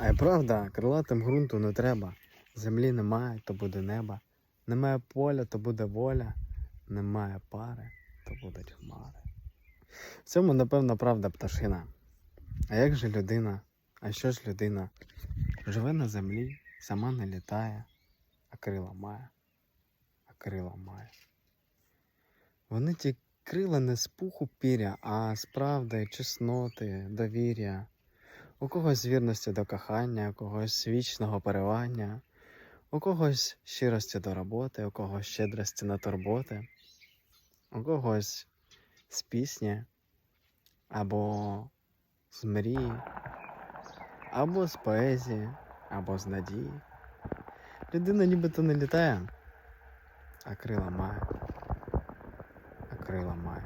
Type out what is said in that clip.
А й правда, крилатим ґрунту не треба. Землі немає, то буде небо. Немає поля, то буде воля. Немає пари, то будуть хмари. В цьому, напевно, правда пташина. А як же людина? А що ж людина? Живе на землі, сама не літає, а крила має, а крила має. Вони ті крила не з пуху піря, а з правди, чесноти, довір'я. У когось вірності до кохання, у когось вічного переливання, у когось щирості до роботи, у когось щедрості на турботи, у когось з пісні, або з мрії, або з поезії, або з надії. Людина нібито не літає, а крила має, а крила має.